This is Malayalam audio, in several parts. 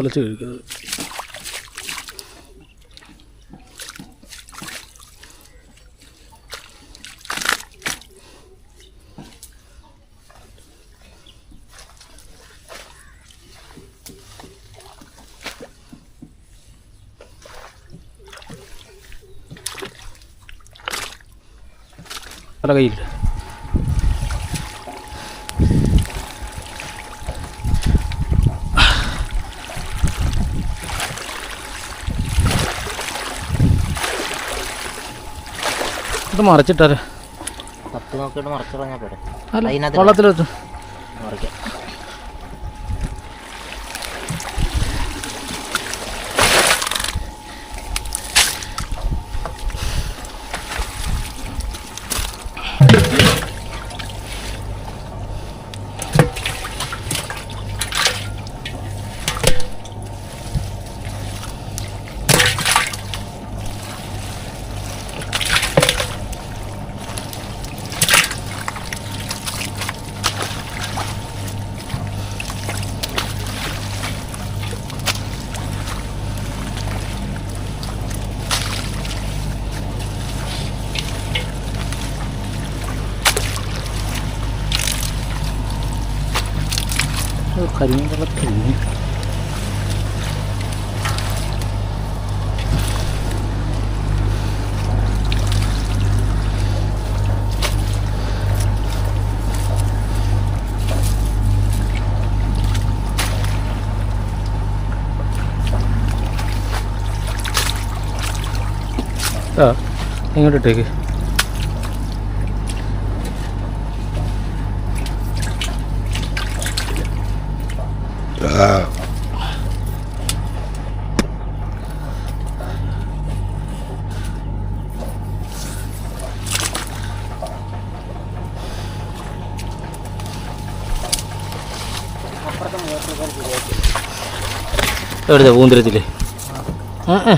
ഒലച്ച് കഴിക്കുന്നത്. പല കയ്യിലിട്ട് ഇത് നോക്കിയിട്ട് മറച്ചു അല്ല വെള്ളത്തിലെത്തു കരിമീൻ ആ ഇങ്ങോട്ടിട്ടേക്ക് എവിടുത്തെ പൂന്തിരത്തില്ലേ ആ ആ.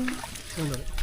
なんだろう。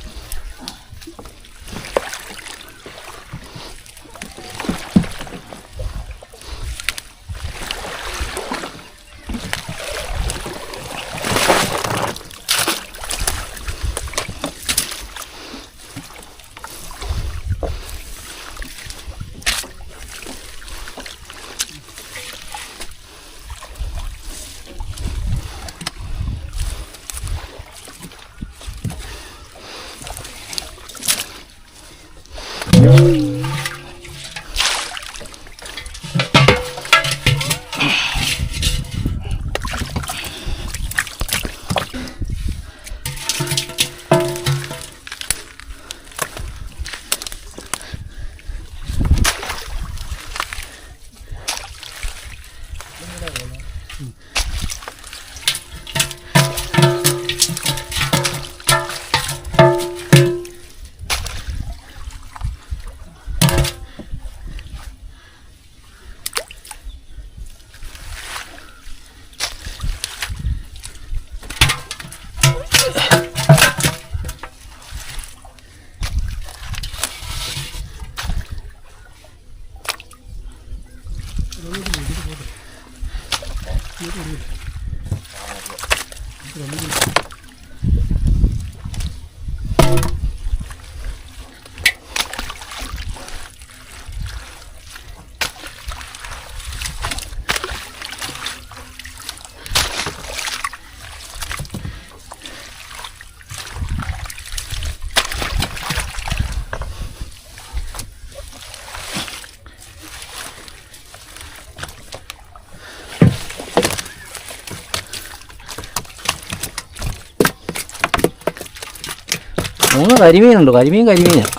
മൂന്ന് കരിമീനുണ്ട്. കരിമീൻ കരിമീനാണ്.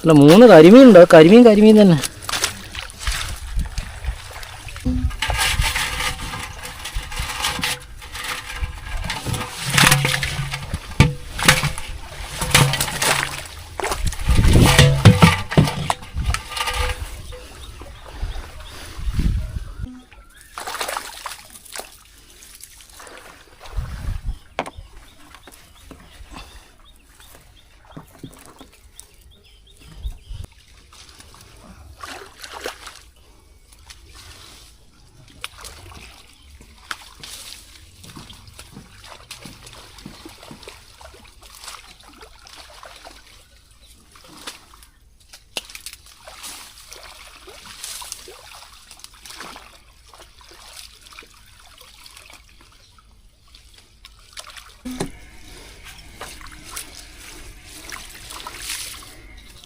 അല്ല മൂന്ന് കരിമീനുണ്ട്. കരിമീൻ കരിമീൻ തന്നെ.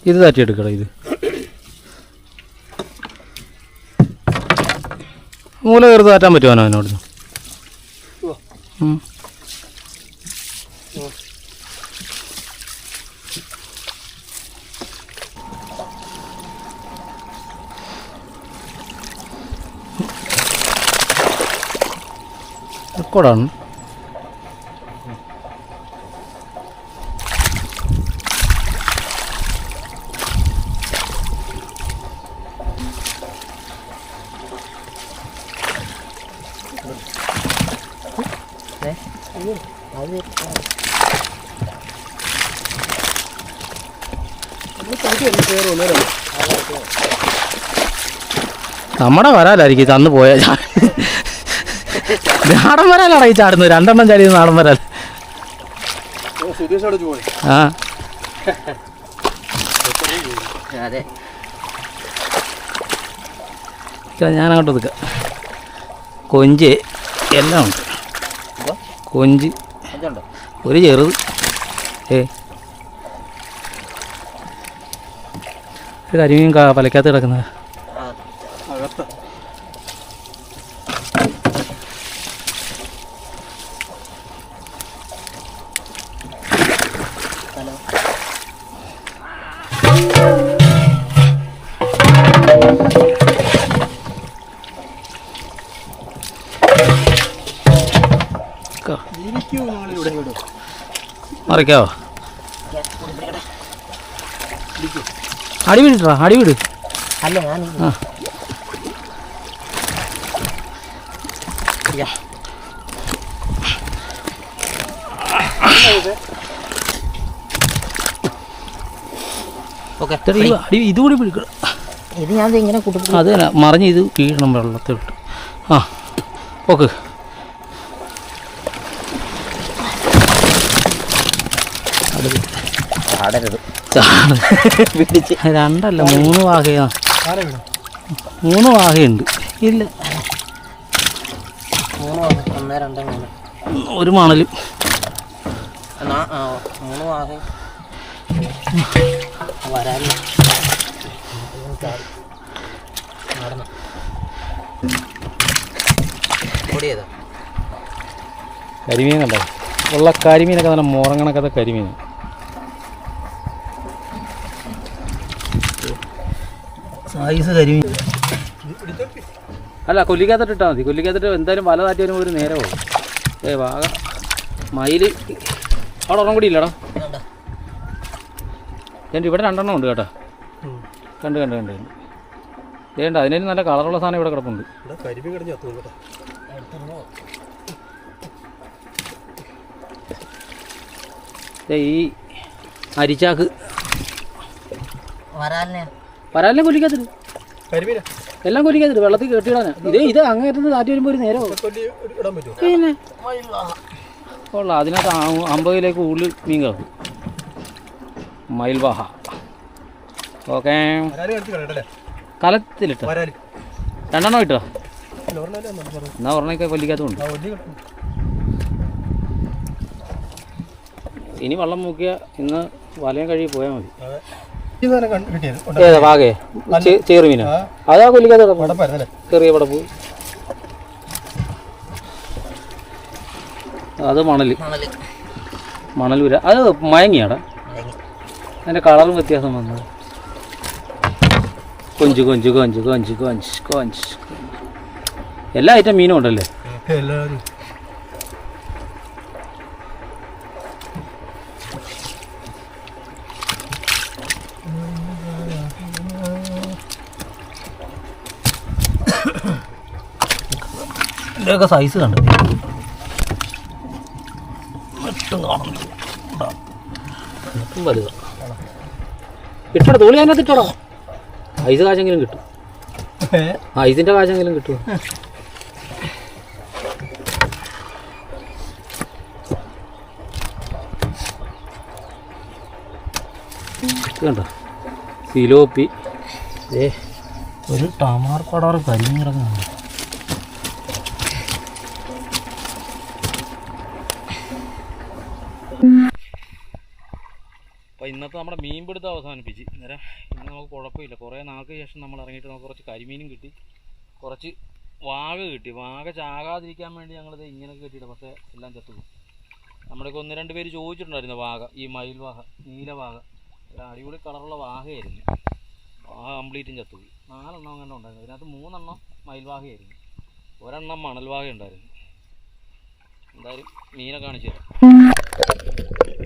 ഇത് തട്ടിയെടുക്കട ഇത്. മൂല കയറി താറ്റാൻ പറ്റുമോ അവനോട് റെക്കോർഡാണ് അത് നമ്മുടെ വരാലായിരിക്കും ചന്ന് പോയ നാടൻ വരാലാണ് ഈ ചാടുന്നത്. രണ്ടെണ്ണം ചാടിയത് നാടൻ വരാൽ. ആ. ഞാൻ അങ്ങോട്ട് നിൽക്കാം. കൊഞ്ച് എല്ലാം ഉണ്ട്. കൊഞ്ച്. ഒരു ചെറുത്. ഏ. ഒരു കരിമീൻ പലക്കകത്ത് കിടക്കുന്നത്. മറിക്കാവോ. അടിവിടാ അടിവിട്. അല്ല ഞാൻ അടി ഇതുകൂടി പിടിക്കണം. ഇത് ഞാൻ ഇങ്ങനെ കുട്ടിപ്പിടി അത് തന്നെ മറിഞ്ഞ് ഇത് വീഴണം വെള്ളത്തിലിട്ട് ആ ഓക്കെ. ചാടരുത്. ചാട്. പിടിച്ച്. രണ്ടല്ല മൂന്ന് വാഹയാ? മൂന്ന് വാഹയുണ്ട്. ഇല്ല. ഒരു മണലും. മൂന്ന് വാഹ. വരാനില്ല ഉള്ള കരിമീനൊക്കെ നല്ല മുറങ്ങണക്കത്തെ കരിമീൻ. സൈസ് കരിമീൻ അല്ല കൊല്ലിക്കകത്തിട്ട് ഇട്ടാൽ മതി. കൊല്ലിക്കകത്തിട്ട് എന്തായാലും വല താറ്റി വരുമ്പോൾ ഒരു നേരെ പോകും ഏ വാഗ. മയിൽ അവിടെ ഒരെണ്ണം കൂടി ഇല്ലടാ? എന്റെ ഇവിടെ രണ്ടെണ്ണം ഉണ്ട് കേട്ടോ. കണ്ട് കണ്ട് കണ്ട് കണ്ട്. ഏണ്ട അതിനൊരു നല്ല കളറുള്ള സാധനം ഇവിടെ കിടപ്പുണ്ട്. ഇവിടെ കരിമീൻ കിടഞ്ഞ് കേട്ടോ. ദേ ഈ അരിച്ചാക്ക്. വരാലിനെ വരാല്ലേ കൊല്ലിക്കകത്തിട്ട് എല്ലാം കൊല്ലിക്കാതിട്ട് വെള്ളത്തിൽ കെട്ടിയിടാനാ. ഇത് ഇത് അങ്ങേറ്റത്ത് താറ്റി വരുമ്പോൾ ഒരു നേരം? പിന്നെ? കൊള്ളാം. അതിനകത്ത് അമ്പത് കിലോക്ക് ഉള്ളിൽ മീൻ കാണും മയിൽവാഹ. ഓക്കെ. കലത്തിലിട്ട. രണ്ടെണ്ണം ഇട്ടോ. എന്നാ ഒരെണ്ണൊക്കെ കൊല്ലിക്കാത്തതുണ്ട്. ഇനി വെള്ളം മുക്കിയ ഇന്ന് വലയം കഴുകി പോയാൽ മതി. ഏതാ വാകേ ചേറ് അതാ കൊല്ലിക്കാതെ ചെറിയ പടപ്പ് അത് മണൽ മണൽ. മണൽ ഉര അത് മയങ്ങിയാടാ. മയങ്ങി. അതിന്റെ കളറും വ്യത്യാസം വന്നത് കൊഞ്ച് കൊഞ്ച് കൊഞ്ച് കൊഞ്ച് കൊഞ്ച് കൊഞ്ച് എല്ലാ ഐറ്റം മീനും ഉണ്ടല്ലേ? ഇതിന്റെയൊക്കെ സൈസ് കണ്ടു? ഇട്ടടാ തോളി അതിനകത്ത് ഇട്ടടോ. ഐസ് കാശെങ്കിലും കിട്ടും. ഐസിന്റെ കാശെങ്കിലും കിട്ടും. കണ്ടോ? സിലോപ്പി. ഏ ഒരു ടമാർ പടാറ് കരിഞ്ഞ് അപ്പോൾ ഇന്നത്തെ നമ്മുടെ മീൻ പിടുത്തം അവസാനിപ്പിച്ച്. നേരെ ഇന്ന് നമുക്ക് കുഴപ്പമില്ല. കുറേ നാൾക്ക് ശേഷം നമ്മൾ ഇറങ്ങിയിട്ട് നമുക്ക് കുറച്ച് കരിമീനും കിട്ടി. കുറച്ച് വാഗ കിട്ടി. വാഗ ചാകാതിരിക്കാൻ വേണ്ടി ഞങ്ങളിത് ഇങ്ങനെയൊക്കെ കിട്ടിയിട്ട് പക്ഷേ എല്ലാം ചത്തുപോയി. നമ്മുടെയൊക്കെ ഒന്ന് രണ്ട് പേര് ചോദിച്ചിട്ടുണ്ടായിരുന്നു വാഗ ഈ മയിൽ വാഹ നീല വാഗ അടിപൊളി കളറുള്ള വാഹയായിരുന്നു വാഹ കംപ്ലീറ്റും ചത്തുപോയി. നാലെണ്ണം അങ്ങനെ ഉണ്ടായിരുന്നു. അതിനകത്ത് മൂന്നെണ്ണം മയിൽവാഹയായിരുന്നു ഒരെണ്ണം മണൽവാഹ ഉണ്ടായിരുന്നു. എന്തായാലും മീനെ കാണിച്ചു തരാം. Thank you.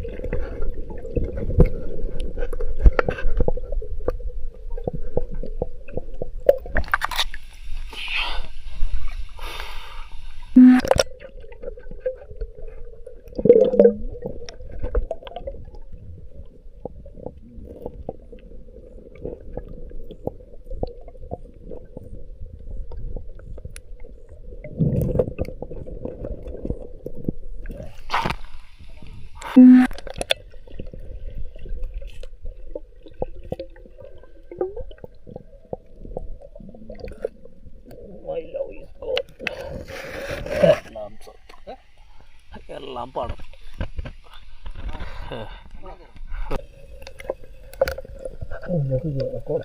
പടം ഇതൊക്കെ